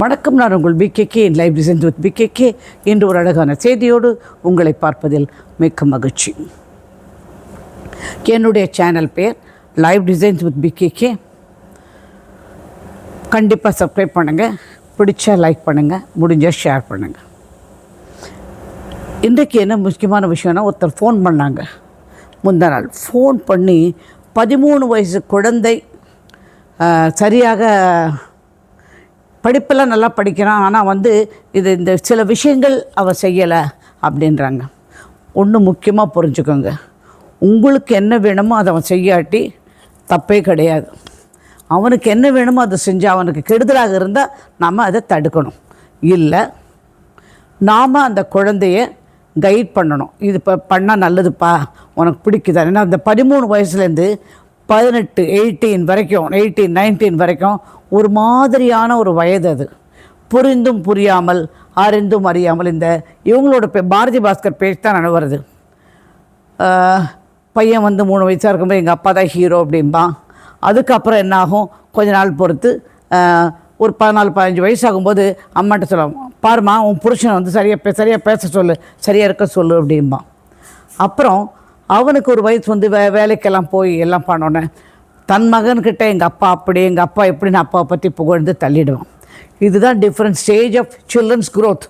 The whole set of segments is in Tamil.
வணக்கம் நான் உங்கள் பிகேகே இன் லைவ் டிசைன் வித் பிகேகே என்று ஒரு அழகான செய்தியோடு உங்களை பார்ப்பதில் மிக்க மகிழ்ச்சி. என்னுடைய சேனல் பேர் லைவ் டிசைன்ஸ் வித் பிகேகே கண்டிப்பாக சப்ஸ்கிரைப் பண்ணுங்கள் பிடிச்சா லைக் பண்ணுங்கள் முடிஞ்சால் ஷேர் பண்ணுங்கள் இன்றைக்கு என்ன முக்கியமான விஷயம்னா ஒருத்தர் ஃபோன் பண்ணாங்க. முந்தா நாள் ஃபோன் பண்ணி பதிமூணு வயசு குழந்தை சரியாக படிப்பெல்லாம் நல்லா படிக்கிறான் ஆனால் வந்து இது இந்த சில விஷயங்கள் அவள் செய்யலை அப்படின்றாங்க. ஒன்று முக்கியமாக புரிஞ்சுக்கோங்க. உங்களுக்கு என்ன வேணுமோ அதை அவன் செய்யாட்டி தப்பே கிடையாது. அவனுக்கு என்ன வேணுமோ அதை செஞ்சு அவனுக்கு கெடுதலாக இருந்தால் நாம் அதை தடுக்கணும். இல்லை நாம் அந்த குழந்தைய கைட் பண்ணணும். இது இப்போ பண்ணால் நல்லதுப்பா உனக்கு பிடிக்குதா? ஏன்னா அந்த பதிமூணு வயசுலேருந்து பதினெட்டு எயிட்டீன் வரைக்கும் எயிட்டீன் நைன்டீன் வரைக்கும் ஒரு மாதிரியான ஒரு வயது அது. புரிந்தும் புரியாமல் அறிந்தும் அறியாமல் இந்த இவங்களோட பே பாரதி பாஸ்கர் பேச்சு தான் நான் வருது. பையன் வந்து மூணு வயசாக இருக்கும்போது எங்கள் அப்பா தான் ஹீரோ அப்படிம்பான். அதுக்கப்புறம் என்னாகும் கொஞ்ச நாள் பொறுத்து ஒரு பதினாலு பதினஞ்சு வயசாகும்போது அம்மாட்ட சொல்லுவான் பாரும்மா உன் புருஷனை வந்து சரியாக பே சரியாக பேச சொல்லு சரியாக இருக்க சொல்லு அப்படிம்பான். அப்புறம் அவனுக்கு ஒரு வயசு வந்து வே வேலைக்கெல்லாம் போய் எல்லாம் பண்ணோன்னே தன் மகன்கிட்ட எங்கள் அப்பா அப்படி எங்கள் அப்பா எப்படின்னு அப்பாவை பற்றி புகழ்ந்து தள்ளிடுவான். இதுதான் different stage of children's growth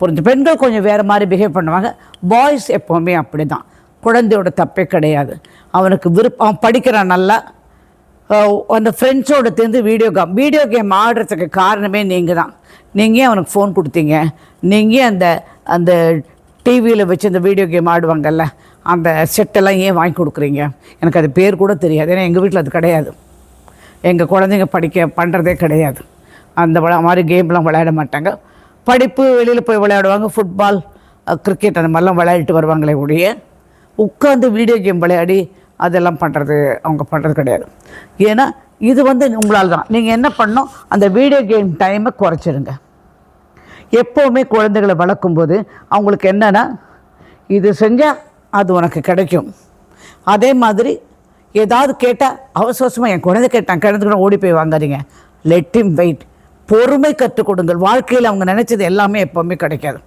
புரிஞ்சு? பெண்கள் கொஞ்சம் வேறு மாதிரி பிஹேவ் பண்ணுவாங்க. பாய்ஸ் எப்போவுமே அப்படி தான் குழந்தையோட தப்பே கிடையாது. அவனுக்கு விருப்பம் அவன் படிக்கிறான் நல்லா. அந்த ஃப்ரெண்ட்ஸோட சேர்ந்து வீடியோ கேம் வீடியோ கேம் ஆடுறதுக்கு காரணமே நீங்கள் தான் நீங்கள் ஏன் அவனுக்கு ஃபோன் கொடுத்தீங்க? நீங்கள் அந்த அந்த டிவியில் வச்சு அந்த வீடியோ கேம் ஆடுவாங்கல்ல? அந்த செட்டெல்லாம் ஏன் வாங்கி கொடுக்குறீங்க? எனக்கு அது பேர் கூட தெரியாது. ஏன்னா எங்கள் வீட்டில் அது கிடையாது. எங்கள் குழந்தைங்க படிக்க பண்ணுறதே கிடையாது. அந்த மாதிரி கேம்லாம் விளையாட மாட்டாங்க. படிப்பு வெளியில் போய் விளையாடுவாங்க. ஃபுட்பால் கிரிக்கெட் அந்த மாதிரிலாம் விளையாடிட்டு வருவாங்களே ஒழிய உட்காந்து வீடியோ கேம் விளையாடி அதெல்லாம் பண்ணுறது அவங்க பண்ணுறது கிடையாது. ஏன்னா இது வந்து உங்களால் தான். நீங்கள் என்ன பண்ணணும்? அந்த வீடியோ கேம் டைமை குறைச்சிருங்க. எப்போவுமே குழந்தைகளை வளர்க்கும்போது அவங்களுக்கு என்னென்னா இது செஞ்சால் அது உனக்கு கிடைக்கும். அதே மாதிரி ஏதாவது கேட்டால் அவசரமாக என் குழந்தை கேட்டான் கிடந்துக்கூட ஓடி போய் வாங்காதீங்க. லெட் வெயிட் பொறுமை கற்றுக் கொடுங்கள். வாழ்க்கையில் அவங்க நினச்சது எல்லாமே எப்போவுமே கிடைக்காது.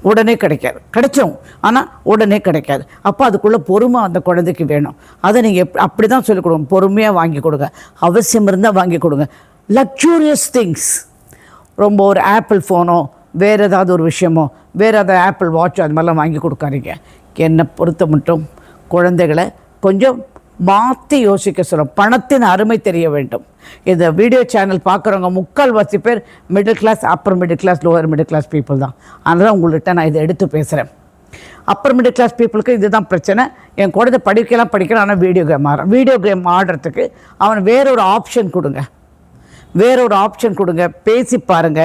உடனே கிடைக்காது. கிடைச்சோம். ஆனால் உடனே கிடைக்காது. அப்போ அதுக்குள்ளே பொறுமை அந்த குழந்தைக்கு வேணும். அதை நீங்கள் எப் அப்படி தான் சொல்லிக் கொடுங்க. பொறுமையாக வாங்கி கொடுங்க. அவசியம் இருந்தால் வாங்கி கொடுங்க. லக்ஸூரியஸ் திங்ஸ் ரொம்ப ஒரு ஆப்பிள் ஃபோனோ வேறு ஏதாவது ஒரு விஷயமோ வேறு ஏதாவது ஆப்பிள் வாட்சோ அது மாதிரிலாம் வாங்கி கொடுக்காதீங்க. என்னை பொறுத்த மட்டும் குழந்தைகளை கொஞ்சம் மாற்றி யோசிக்க சொல்லும் பணத்தின் அருமை தெரிய வேண்டும். இந்த வீடியோ சேனல் பார்க்குறவங்க முக்கால்வாசி பேர் middle class upper middle class lower middle class people தான். அதனால் உங்கள்கிட்ட நான் இதை எடுத்து பேசுகிறேன் அப்பர் மிடில் கிளாஸ் பீப்புளுக்கு இதுதான் பிரச்சனை. என் குழந்தை படிக்கலாம் படிக்கிறான் ஆனால் வீடியோ கேம் ஆடுறான். வீடியோ கேம் ஆடுறதுக்கு அவன் வேறொரு ஆப்ஷன் கொடுங்க. வேற ஒரு ஆப்ஷன் கொடுங்க. பேசி பாருங்க.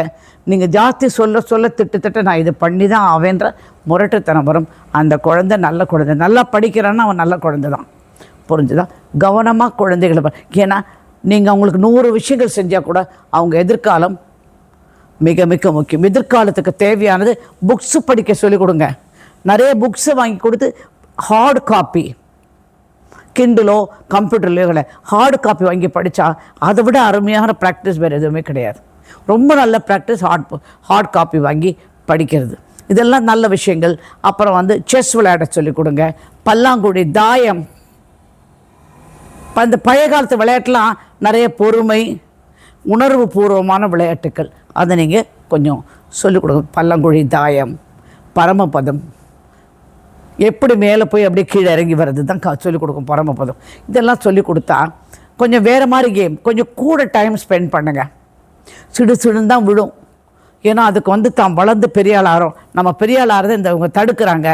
நீங்கள் ஜாஸ்தி சொல்ல சொல்ல திட்டு நான் இது பண்ணி தான் ஆவேன்ற முரட்டுத்தனம் வரும். அந்த குழந்தை நல்ல குழந்தை. நல்லா படிக்கிறான்னா அவன் நல்ல குழந்தை தான் புரிஞ்சுதா? கவனமாக குழந்தைகளை ஏன்னா நீங்கள் அவங்களுக்கு நூறு விஷயங்கள் செஞ்சால் கூட அவங்க எதிர்காலம் மிக மிக முக்கியம். எதிர்காலத்துக்கு தேவையானது புக்ஸு படிக்க சொல்லிக் கொடுங்க. நிறைய புக்ஸை வாங்கி கொடுத்து ஹார்ட் காப்பி கிண்டிலோ கம்ப்யூட்டர்லையோ ஹார்டு காப்பி வாங்கி படித்தா அதை விட அருமையான ப்ராக்டிஸ் வேறு எதுவுமே கிடையாது. ரொம்ப நல்ல ப்ராக்டிஸ் ஹார்ட் ஹார்ட் காப்பி வாங்கி படிக்கிறது. இதெல்லாம் நல்ல விஷயங்கள். அப்புறம் வந்து செஸ் விளையாட சொல்லிக் கொடுங்க. பல்லாங்குழி தாயம். அந்த பழைய காலத்து விளையாட்டுலாம் நிறைய பொறுமை உணர்வு பூர்வமான விளையாட்டுக்கள். அதை நீங்கள் கொஞ்சம் சொல்லிக் கொடுங்க. பல்லாங்குழி தாயம் பரமபதம். எப்படி மேலே போய் அப்படியே கீழே இறங்கி வர்றது தான் க சொல்லிக் கொடுக்கும் பரமபதம் இதெல்லாம் சொல்லி கொடுத்தா கொஞ்சம் வேறு மாதிரி கேம் கொஞ்சம் கூட டைம் ஸ்பெண்ட் பண்ணுங்கள் சிடு சிடுன்னு தான் விழும். ஏன்னா அதுக்கு வந்து தான் வளர்ந்து பெரிய ஆளாகிறோம் நம்ம பெரிய ஆளாகிறத இந்த இவங்க தடுக்கிறாங்க.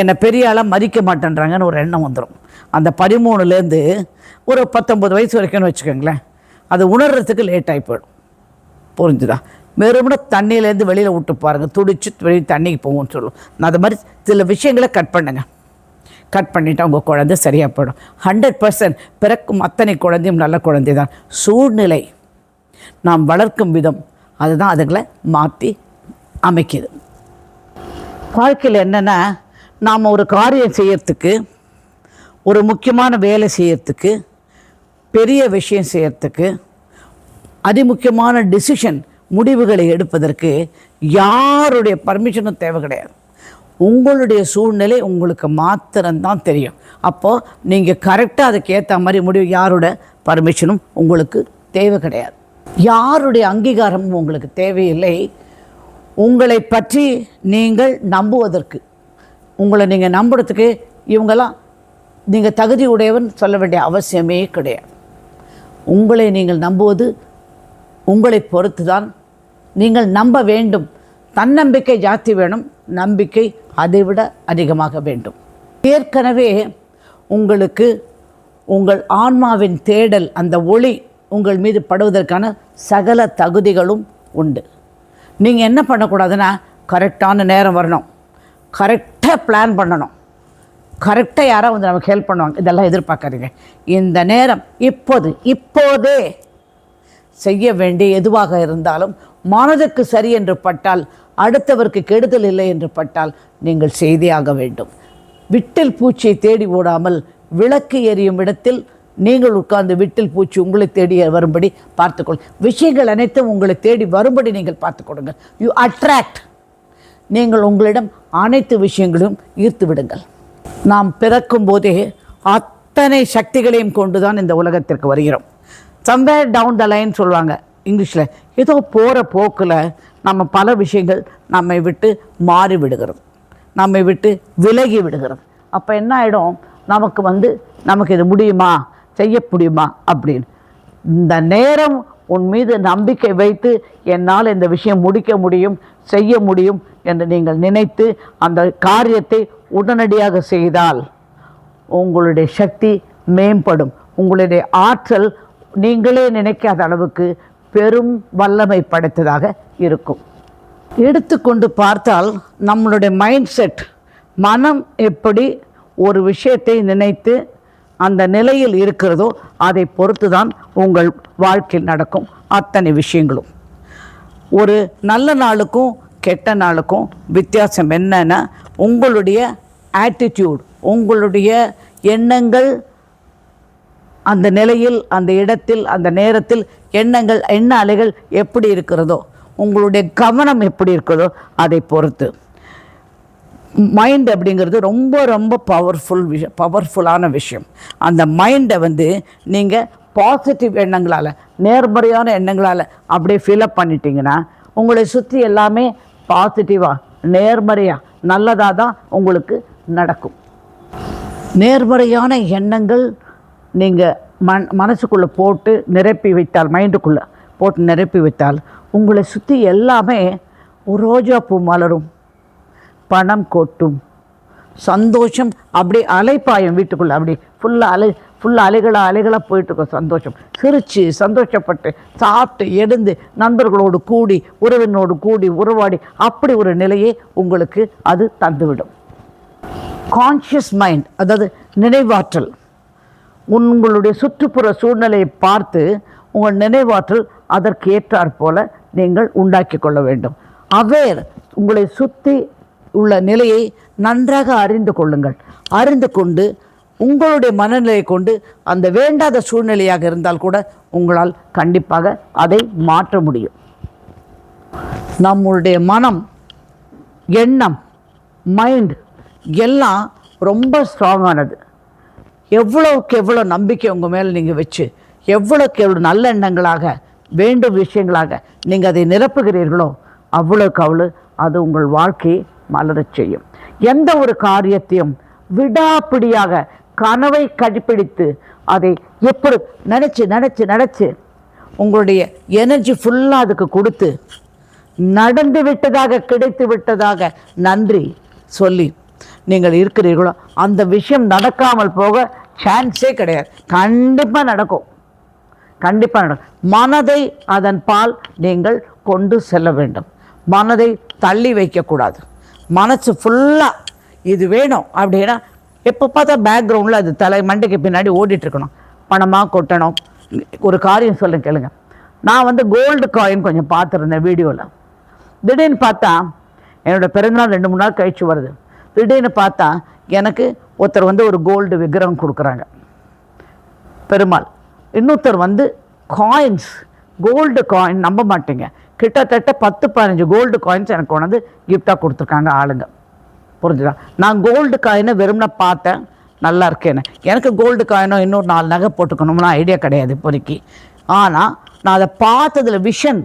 என்னை பெரிய ஆளாக மறிக்க மாட்டேன்றாங்கன்னு ஒரு எண்ணம் வந்துடும் அந்த பதிமூணுலேருந்து ஒரு பத்தொம்பது வயசு வரைக்கும்னு வச்சுக்கோங்களேன். அது உணர்றதுக்கு லேட் ஆகி போயிடும். புரிஞ்சுதா? வெறுமனே தண்ணியிலேருந்து வெளியில் விட்டு பாருங்கள் துடிச்சு வெளியே தண்ணிக்கு போகும்னு சொல்லுவோம் அது மாதிரி சில விஷயங்களை கட் பண்ணுங்க. கட் பண்ணிவிட்டு உங்கள் குழந்தை சரியாக போயிடும். ஹண்ட்ரட் பர்சன்ட் பிறக்கும் அத்தனை குழந்தையும் நல்ல குழந்தை தான் சூழ்நிலை. நாம் வளர்க்கும் விதம். அதுதான் அதுகளை மாற்றி அமைக்குது. வாழ்க்கையில் என்னென்னா நாம் ஒரு காரியம் செய்யறதுக்கு ஒரு முக்கியமான வேலை செய்யறதுக்கு பெரிய விஷயம் செய்யறதுக்கு அதிமுக்கியமான டிசிஷன் முடிவுகளை எடுப்பதற்கு யாருடைய பர்மிஷனும் தேவை கிடையாது. உங்களுடைய சூழ்நிலை உங்களுக்கு மாத்திரம்தான் தெரியும். அப்போது நீங்கள் கரெக்டாக அதுக்கு ஏற்ற மாதிரி முடிவு யாரோட பர்மிஷனும் உங்களுக்கு தேவை கிடையாது. யாருடைய அங்கீகாரமும் உங்களுக்கு தேவையில்லை. உங்களை பற்றி நீங்கள் நம்புவதற்கு. உங்களை நீங்கள் நம்புறதுக்கு இவங்கெல்லாம் நீங்கள் தகுதி உடையவன் சொல்ல வேண்டிய அவசியமே கிடையாது. உங்களை நீங்கள் நம்புவது உங்களை பொறுத்து தான் நீங்கள் நம்ப வேண்டும். தன்னம்பிக்கை ஜாஸ்தி வேணும். நம்பிக்கை அதைவிட அதிகமாக வேண்டும். ஏற்கனவே உங்களுக்கு உங்கள் ஆன்மாவின் தேடல் அந்த ஒளி உங்கள் மீது படுவதற்கான சகல தகுதிகளும் உண்டு. நீங்கள் என்ன பண்ணக்கூடாதுன்னா கரெக்டான நேரம் வரணும். கரெக்டாக பிளான் பண்ணணும். கரெக்டாக யாராக வந்து நமக்கு ஹெல்ப் பண்ணுவாங்க. இதெல்லாம் எதிர்பார்க்காதீங்க. இந்த நேரம் இப்போது இப்போதே செய்ய வேண்டிய எதுவாக இருந்தாலும் மனதுக்கு சரி என்று பட்டால் அடுத்தவருக்கு கெடுதல் இல்லை என்று பட்டால் நீங்கள் செய்தியாக வேண்டும். விட்டில் பூச்சியை தேடி ஓடாமல் விளக்கு எரியும் இடத்தில் நீங்கள் உட்கார்ந்து விட்டில் பூச்சி உங்களை தேடி வரும்படி பார்த்துக்கொள். விஷயங்கள் அனைத்தும் உங்களை தேடி வரும்படி நீங்கள் பார்த்துக்கொடுங்க யூ அட்ராக்ட் நீங்கள் உங்களிடம் அனைத்து விஷயங்களையும் ஈர்த்து விடுங்கள். நாம் பிறக்கும் போதே அத்தனை சக்திகளையும் கொண்டு தான் இந்த உலகத்திற்கு வருகிறோம். சம்வேர் டவுன் த லைன் சொல்லுவாங்க இங்கிலீஷில் ஏதோ போகிற போக்கில் நம்ம பல விஷயங்கள் நம்மை விட்டு மாறி விடுகிறது நம்மை விட்டு விலகி விடுகிறது. அப்போ என்ன ஆகிடும் நமக்கு வந்து நமக்கு இது முடியுமா? செய்ய முடியுமா? அப்படின்னு. இந்த நேரம் உன் மீது நம்பிக்கை வைத்து என்னால் இந்த விஷயம் முடிக்க முடியும் செய்ய முடியும் என்று நீங்கள் நினைத்து அந்த காரியத்தை உடனடியாக செய்தால் உங்களுடைய சக்தி மேம்படும். உங்களுடைய ஆற்றல் நீங்களே நினைக்காத அளவுக்கு பெரும் வல்லமை படைத்ததாக இருக்கும். எடுத்துக்கொண்டு பார்த்தால் நம்மளுடைய மைண்ட் செட் மனம் எப்படி ஒரு விஷயத்தை நினைத்து அந்த நிலையில் இருக்கிறதோ அதை பொறுத்து தான் உங்கள் வாழ்க்கையில் நடக்கும் அத்தனை விஷயங்களும். ஒரு நல்ல நாளுக்கும் கெட்ட நாளுக்கும் வித்தியாசம் என்னன்னா உங்களுடைய ஆட்டிடியூட் உங்களுடைய எண்ணங்கள் அந்த நிலையில் அந்த இடத்தில் அந்த நேரத்தில் எண்ணங்கள் எண்ண அலைகள் எப்படி இருக்கிறதோ உங்களுடைய கவனம் எப்படி இருக்கிறதோ அதை பொறுத்து. மைண்ட் அப்படிங்கிறது ரொம்ப ரொம்ப பவர்ஃபுல் விஷயம் பவர்ஃபுல்லான விஷயம். அந்த மைண்டை வந்து நீங்கள் பாசிட்டிவ் எண்ணங்களால் நேர்மறையான எண்ணங்களால் அப்படியே ஃபில்அப் பண்ணிட்டீங்கன்னா உங்களை சுற்றி எல்லாமே பாசிட்டிவாக நேர்மறையாக நல்லதாக தான் உங்களுக்கு நடக்கும். நேர்மறையான எண்ணங்கள் நீங்கள் மன் மனசுக்குள்ளே போட்டு நிரப்பி வைத்தால் மைண்டுக்குள்ளே போட்டு நிரப்பி வைத்தால் உங்களை சுற்றி எல்லாமே ரோஜா பூ மலரும். பணம் கொட்டும். சந்தோஷம் அப்படி அலைப்பாயும் வீட்டுக்குள்ளே அப்படி ஃபுல்லாக அலை ஃபுல்லாக அலைகளாக அலைகளாக போயிட்டுருக்கோம் சந்தோஷம். சிரித்து சந்தோஷப்பட்டு சாப்பிட்டு எழுந்து நண்பர்களோடு கூடி உறவினோடு கூடி உறவாடி அப்படி ஒரு நிலையை உங்களுக்கு அது தந்துவிடும். கான்ஷியஸ் மைண்ட் அதாவது நினைவாற்றல். உங்களுடைய சுற்றுப்புற சூழ்நிலையை பார்த்து உங்கள் நினைவாற்றல் அதற்கு ஏற்றாற் போல நீங்கள் உண்டாக்கி கொள்ள வேண்டும். அவேர் உங்களை சுற்றி உள்ள நிலையை நன்றாக அறிந்து கொள்ளுங்கள். அறிந்து கொண்டு உங்களுடைய மனநிலையை கொண்டு அந்த வேண்டாத சூழ்நிலையாக இருந்தால் கூட உங்களால் கண்டிப்பாக அதை மாற்ற முடியும். நம்மளுடைய மனம் எண்ணம் மைண்ட் எல்லாம் ரொம்ப ஸ்ட்ராங்கானது எவ்வளோவுக்கு எவ்வளோ நம்பிக்கை உங்கள் மேலே நீங்கள் வச்சு எவ்வளோக்கு எவ்வளோ நல்ல எண்ணங்களாக வேண்டும் விஷயங்களாக நீங்கள் அதை நிரப்புகிறீர்களோ அவ்வளோக்கு அவ்வளோ அது உங்கள் வாழ்க்கையை மலரச் செய்யும். எந்த ஒரு காரியத்தையும் விடாப்பிடியாக கனவை கடைப்பிடித்து அதை எப்படி நினச்சி நினச்சி நினச்சி உங்களுடைய எனர்ஜி ஃபுல்லாக அதுக்கு கொடுத்து நடந்து விட்டதாக கிடைத்து விட்டதாக நன்றி சொல்லி நீங்கள் இருக்கிறீர்களோ அந்த விஷயம் நடக்காமல் போக சான்ஸே கிடையாது. கண்டிப்பாக நடக்கும். கண்டிப்பாக நடக்கும். மனதை அதன் பால் நீங்கள் கொண்டு செல்ல வேண்டும். மனதை தள்ளி வைக்கக்கூடாது. மனசு ஃபுல்லாக இது வேணும் அப்படின்னா எப்போ பார்த்தா பேக்ரவுண்டில் அது தலை மண்டைக்கு பின்னாடி ஓடிட்டுருக்கணும் பணமாக கொட்டணும். ஒரு காரியம் சொல்ல கேளுங்க. நான் வந்து கோல்டு காயின் கொஞ்சம் பார்த்துருந்தேன் வீடியோவில் திடீர்னு பார்த்தா என்னோடய பிறந்தநாள் ரெண்டு மூணு நாள் கழிச்சு வருது. திடீர்னு பார்த்தா எனக்கு ஒருத்தர் வந்து ஒரு கோல்டு விக்கிரகம் கொடுக்குறாங்க. பெருமாள். இன்னொருத்தர் வந்து காயின்ஸ் கோல்டு காயின் நம்ப மாட்டீங்க. கிட்டத்தட்ட பத்து பதினஞ்சு கோல்டு காயின்ஸ் எனக்கு கொண்டாந்து கிஃப்டாக கொடுத்துருக்காங்க ஆளுங்க. புரிஞ்சுதா? நான் கோல்டு காயினை வெறும்னா பார்த்தேன். நல்லா இருக்கேன்னு. எனக்கு கோல்டு காயினோ இன்னொரு நாலு நகை போட்டுக்கணும்னு ஐடியா கிடையாது இப்போதைக்கு. ஆனால் நான் அதை பார்த்ததில் விஷன்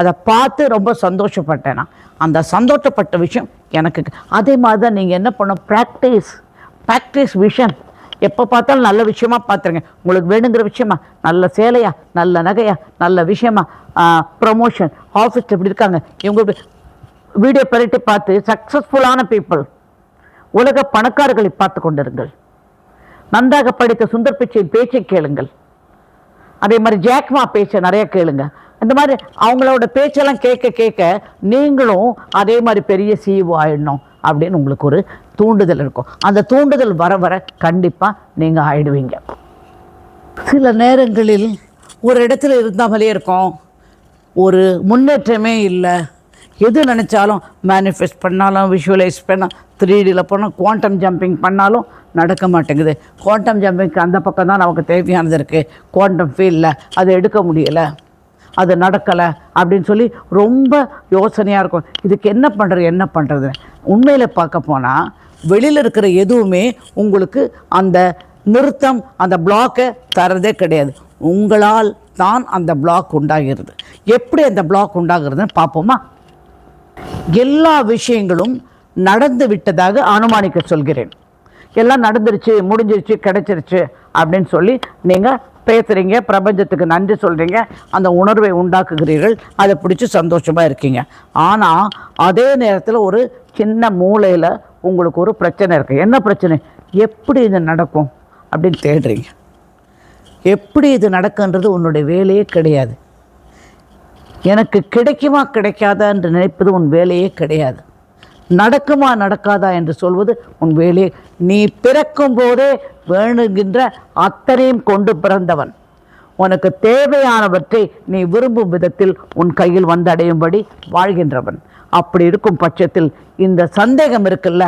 அதை பார்த்து ரொம்ப சந்தோஷப்பட்டேன். நான் அந்த சந்தோஷப்பட்ட விஷயம் எனக்கு அதே மாதிரி தான் நீங்கள் என்ன பண்ண ப்ராக்டிஸ் ப்ராக்டிஸ் விஷன் எப்போ பார்த்தாலும் நல்ல விஷயமா பார்த்துருங்க உங்களுக்கு வேணுங்கிற விஷயமா நல்ல சேலையா நல்ல நகையா நல்ல விஷயமா ப்ரமோஷன் ஆஃபீஸ் இப்படி இருக்காங்க? இவங்க வீடியோ பெருட்டி பார்த்து சக்ஸஸ்ஃபுல்லான பீப்புள் உலக பணக்காரர்களை பார்த்து கொண்டிருங்கள். நன்றாக படித்த சுந்தர் பிச்சையின் பேச்சை கேளுங்கள். அதே மாதிரி ஜாக்மா பேச்சை நிறைய கேளுங்க. இந்த மாதிரி அவங்களோட பேச்செல்லாம் கேட்க கேட்க நீங்களும் அதே மாதிரி பெரிய சிஇஓ ஆயிடணும் அப்படின்னு உங்களுக்கு ஒரு தூண்டுதல் இருக்கும். அந்த தூண்டுதல் வர வர கண்டிப்பாக நீங்கள் ஆயிடுவீங்க. சில நேரங்களில் ஒரு இடத்துல இருந்தாமலே இருக்கும். ஒரு முன்னேற்றமே இல்லை. எது நினச்சாலும் மேனிஃபெஸ்ட் பண்ணாலும் விஷுவலைஸ் பண்ணால் த்ரீ டியில் போனால் குவாண்டம் ஜம்பிங் பண்ணாலும் நடக்க மாட்டேங்குது. குவாண்டம் ஜம்பிங்க்கு அந்த பக்கம் தான் நமக்கு தேவையானது இருக்குது குவாண்டம் ஃபீல்டில் அதை எடுக்க முடியலை. அது நடக்கலை அப்படின்னு சொல்லி ரொம்ப யோசனையாக இருக்கும். இதுக்கு என்ன பண்ணுறது என்ன பண்ணுறது உண்மையில் பார்க்க போனால் வெளியில் இருக்கிற எதுவுமே உங்களுக்கு அந்த நிறுத்தம் அந்த பிளாக்கை தரதே கிடையாது. உங்களால் தான் அந்த பிளாக் உண்டாகிறது. எப்படி அந்த பிளாக் உண்டாகிறதுன்னு பார்ப்போமா? எல்லா விஷயங்களும் நடந்து விட்டதாக அனுமானிக்க சொல்கிறேன். எல்லாம் நடந்துருச்சு முடிஞ்சிருச்சு கிடச்சிருச்சு அப்படின்னு சொல்லி நீங்கள் பேசுகிறீங்க பிரபஞ்சத்துக்கு நன்றி சொல்கிறீங்க அந்த உணர்வை உண்டாக்குகிறீர்கள் அதை பிடிச்சி சந்தோஷமாக இருக்கீங்க. ஆனால் அதே நேரத்தில் ஒரு சின்ன மூளையில் உங்களுக்கு ஒரு பிரச்சனை இருக்குது என்ன பிரச்சனை? எப்படி இது நடக்கும் அப்படின்னு தேடுறீங்க. எப்படி இது நடக்குன்றது உன்னுடைய வேலையே கிடையாது. எனக்கு கிடைக்குமா கிடைக்காதா என்று நினைப்பது உன் வேலையே கிடையாது. நடக்குமா நடக்காதா என்று சொல்வது உன் வேலையே நீ பிறக்கும் போதே வேணுகின்ற அத்தனையும் கொண்டு பிறந்தவன். உனக்கு தேவையானவற்றை நீ விரும்பும் விதத்தில் உன் கையில் வந்தடையும்படி வாழ்கின்றவன். அப்படி இருக்கும் பட்சத்தில் இந்த சந்தேகம் இருக்குல்ல?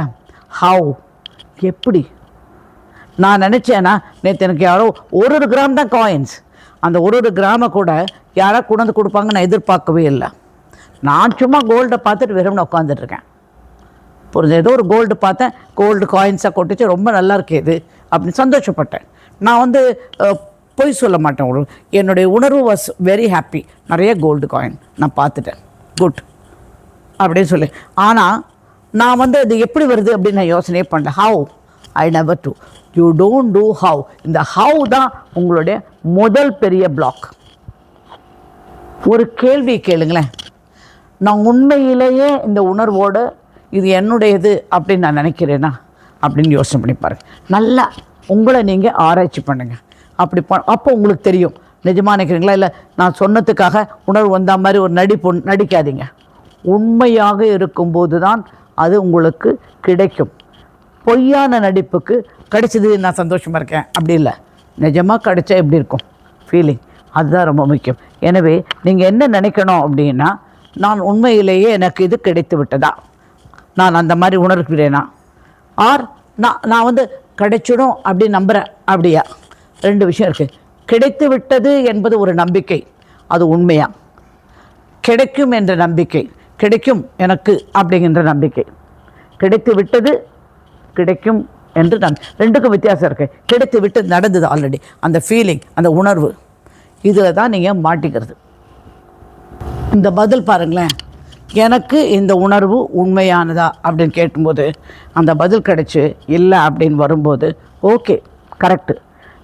ஹவு எப்படி? நான் நினச்சேன்னா நேற்று எனக்கு யாரோ ஒரு ஒரு கிராம் தான் காயின்ஸ் அந்த ஒரு ஒரு கிராமை கூட யாராக கொண்டு வந்து கொடுப்பாங்க நான் எதிர்பார்க்கவே இல்லை. நான் சும்மா கோல்டை பார்த்துட்டு வெறும்னு உட்காந்துட்ருக்கேன் புரிஞ்சு ஏதோ ஒரு கோல்டு பார்த்தேன். கோல்டு காயின்ஸாக கொட்டுச்சு. ரொம்ப நல்லா இருக்கு இது. அப்படின்னு சந்தோஷப்பட்டேன். நான் வந்து பொய் சொல்ல மாட்டேன் ஒரு என்னுடைய உணர்வு வாஸ் வெரி ஹாப்பி நிறைய கோல்டு காயின் நான் பார்த்துட்டேன். குட் அப்படின்னு சொல்லி. ஆனால் நான் வந்து அது எப்படி வருது அப்படின்னு நான் யோசனையே பண்ணேன் how I never do you don't do how இந்த ஹவு தான் உங்களுடைய முதல் பெரிய பிளாக் ஒரு கேள்வி கேளுங்களேன். நான் உண்மையிலேயே இந்த உணர்வோடு இது என்னுடையது அப்படின்னு நான் நினைக்கிறேனா? அப்படின்னு யோசனை பண்ணி பாருங்கள் நல்லா உங்களை நீங்கள் ஆராய்ச்சி பண்ணுங்கள் அப்படி ப அப்போ உங்களுக்கு தெரியும். நிஜமாக நினைக்கிறீங்களா? இல்லை நான் சொன்னதுக்காக உணர்வு வந்த மாதிரி ஒரு நடிப்பு நடிக்காதீங்க. உண்மையாக இருக்கும்போது தான் அது உங்களுக்கு கிடைக்கும். பொய்யான நடிப்புக்கு கிடைச்சது நான் சந்தோஷமாக இருக்கேன். அப்படி இல்லை. நிஜமாக கிடைச்சா எப்படி இருக்கும்? ஃபீலிங் அதுதான் ரொம்ப முக்கியம். எனவே நீங்கள் என்ன நினைக்கணும் அப்படின்னா நான் உண்மையிலேயே எனக்கு இது கிடைத்து விட்டதா? நான் அந்த மாதிரி உணர்கிறேனா? ஆர் நான் நான் வந்து கிடைச்சிடும் அப்படி நம்புகிறேன் அப்படியா? ரெண்டு விஷயம் இருக்குது கிடைத்து விட்டது என்பது ஒரு நம்பிக்கை. அது உண்மையா? கிடைக்கும் என்ற நம்பிக்கை. கிடைக்கும் எனக்கு அப்படிங்கிற நம்பிக்கை. கிடைத்து விட்டது கிடைக்கும் என்று நான் ரெண்டுக்கும் வித்தியாசம் இருக்குது கிடைத்து விட்டு நடந்தது ஆல்ரெடி அந்த ஃபீலிங் அந்த உணர்வு. இதில் தான் நீங்கள் மாட்டிக்கிறது. இந்த பதில் பாருங்களேன். எனக்கு இந்த உணர்வு உண்மையானதா அப்படின்னு கேட்கும்போது அந்த பதில் கிடைச்சி இல்லை அப்படின்னு வரும்போது ஓகே கரெக்டு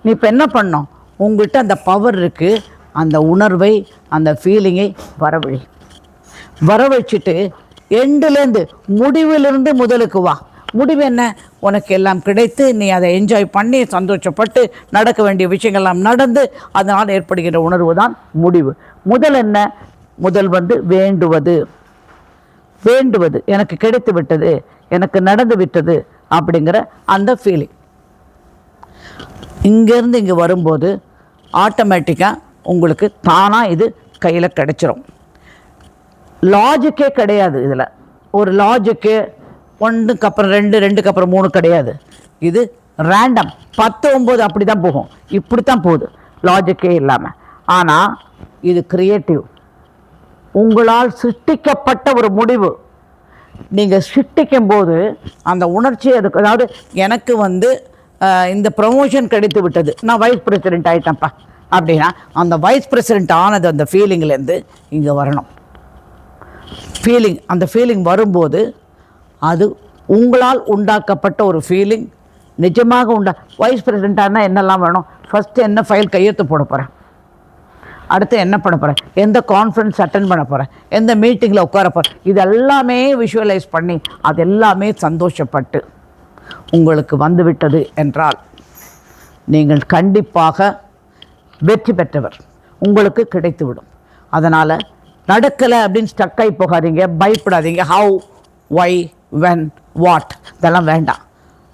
நீ இப்போ என்ன பண்ணோம் உங்கள்கிட்ட அந்த பவர் இருக்குது அந்த உணர்வை அந்த ஃபீலிங்கை வரவழி. வரவழைச்சிட்டு எண்டுலேருந்து முடிவிலிருந்து முதலுக்கு வா. முடிவு என்ன? உனக்கு எல்லாம் கிடைத்து நீ அதை என்ஜாய் பண்ணி சந்தோஷப்பட்டு நடக்க வேண்டிய விஷயங்கள்லாம் நடந்து அதனால் ஏற்படுகிற உணர்வு தான் முடிவு. முதல் என்ன? முதல் வந்து வேண்டுவது. வேண்டுவது எனக்கு கிடைத்து விட்டது எனக்கு நடந்து விட்டது அப்படிங்கிற அந்த ஃபீலிங் இங்கேருந்து இங்கே வரும்போது ஆட்டோமேட்டிக்காக உங்களுக்கு தானாக இது கையில் கிடைச்சிரும். லாஜிக்கே கிடையாது இதில். ஒரு லாஜிக்கு ஒன்றுக்கு அப்புறம் ரெண்டு ரெண்டுக்கு அப்புறம் மூணு கிடையாது. இது ரேண்டம் பத்து ஒம்பது அப்படி தான் போகும். இப்படி தான் போகுது. லாஜிக்கே இல்லாமல் ஆனால் இது க்ரியேட்டிவ் உங்களால் சிருஷ்டிக்கப்பட்ட ஒரு முடிவு. நீங்கள் சிருஷ்டிக்கும் போது அந்த உணர்ச்சி அதுக்கு அதாவது எனக்கு வந்து இந்த ப்ரமோஷன் கிடைத்து விட்டது. நான் வைஸ் பிரசிடென்ட் ஆகிட்டேன்ப்பா அப்படின்னா அந்த வைஸ் பிரசிடென்ட் ஆனது அந்த ஃபீலிங்லேருந்து இங்கே வரணும். ஃபீலிங் அந்த ஃபீலிங் வரும்போது அது உங்களால் உண்டாக்கப்பட்ட ஒரு ஃபீலிங் நிஜமாக உண்டா வைஸ் பிரசிடெண்ட்டானா என்னெல்லாம் வேணும்? ஃபஸ்ட்டு என்ன ஃபைல் கையெழுத்து போட போகிறேன் அடுத்து என்ன பண்ண போகிறேன் எந்த கான்ஃபரன்ஸ் அட்டன் பண்ண போகிறேன் எந்த மீட்டிங்கில் உட்கார போகிறேன் இது எல்லாமே விஷுவலைஸ் பண்ணி அது எல்லாமே சந்தோஷப்பட்டு உங்களுக்கு வந்துவிட்டது என்றால் நீங்கள் கண்டிப்பாக வெற்றி பெற்றவர் உங்களுக்கு கிடைத்துவிடும் அதனால் நடக்கலை அப்படின்னு ஸ்டக்காகி போகாதீங்க பயப்படாதீங்க. ஹவு ஒய் வென் வாட் இதெல்லாம் வேண்டாம்.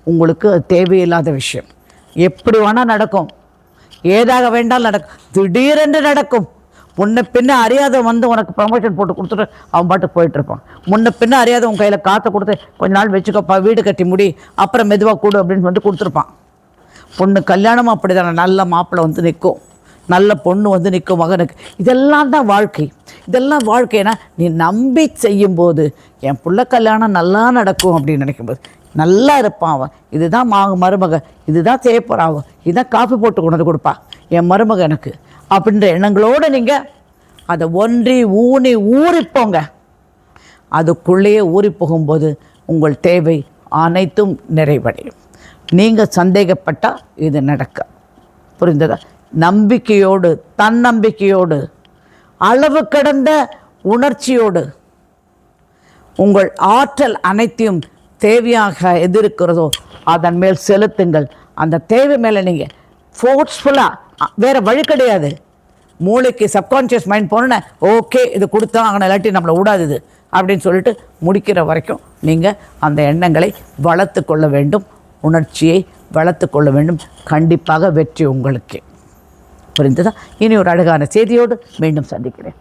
உங்களுக்கு தேவையில்லாத விஷயம். எப்படி வேணால் நடக்கும். ஏதாக வேண்டால் நடக்கும் திடீரென்று நடக்கும். முன்ன பின்ன அறியாதவன் வந்து உனக்கு ப்ரமோஷன் போட்டு கொடுத்துட்டு அவன் பாட்டுக்கு போயிட்டு இருப்பான். முன்ன பின்ன அறியாத உன் கையில் காற்றை கொடுத்து கொஞ்ச நாள் வச்சுக்கப்பா வீடு கட்டி முடி அப்புறம் மெதுவாக கூடு அப்படின்னு வந்து கொடுத்துருப்பான். பொண்ணு கல்யாணமும் அப்படிதானே நல்ல மாப்பிள்ளை வந்து நிற்கும் நல்ல பொண்ணு வந்து நிற்கும் மகனுக்கு. இதெல்லாம் தான் வாழ்க்கை. இதெல்லாம் வாழ்க்கைனா நீ நம்பி செய்யும்போது என் பிள்ளை கல்யாணம் நல்லா நடக்கும் அப்படின்னு நினைக்கும்போது நல்லா இருப்பான் அவன். இதுதான் மா மருமக. இதுதான் தேய்ப்பறான் அவன் இதான் காஃபி போட்டு கொண்டு வந்து கொடுப்பா. என் மருமக எனக்கு. அப்படின்ற எண்ணங்களோடு நீங்கள் அதை ஒன்றி ஊனி ஊறிப்போங்க. அதுக்குள்ளேயே ஊறி போகும்போது உங்கள் தேவை அனைத்தும் நிறைவடையும். நீங்கள் சந்தேகப்பட்டால் இது நடக்க. புரிந்ததா? நம்பிக்கையோடு தன்னம்பிக்கையோடு அளவு கடந்த உணர்ச்சியோடு உங்கள் ஆற்றல் அனைத்தையும் தேவையாக எது இருக்கிறதோ அதன் மேல் செலுத்துங்கள். அந்த தேவை மேலே நீங்கள் ஃபோர்ஸ்ஃபுல்லாக வேறு வழி கிடையாது. மூளைக்கு சப்கான்ஷியஸ் மைண்ட் போனோன்னே ஓகே இது கொடுத்தா இல்லாட்டி நம்மளை விடாது இது. அப்படின்னு சொல்லிட்டு முடிக்கிற வரைக்கும் நீங்கள் அந்த எண்ணங்களை வளர்த்து கொள்ள வேண்டும். உணர்ச்சியை வளர்த்து கொள்ள வேண்டும். கண்டிப்பாக வெற்றி உங்களுக்கே. புரிந்ததா? இனி ஒரு அழகான செய்தியோடு மீண்டும் சந்திக்கிறேன்.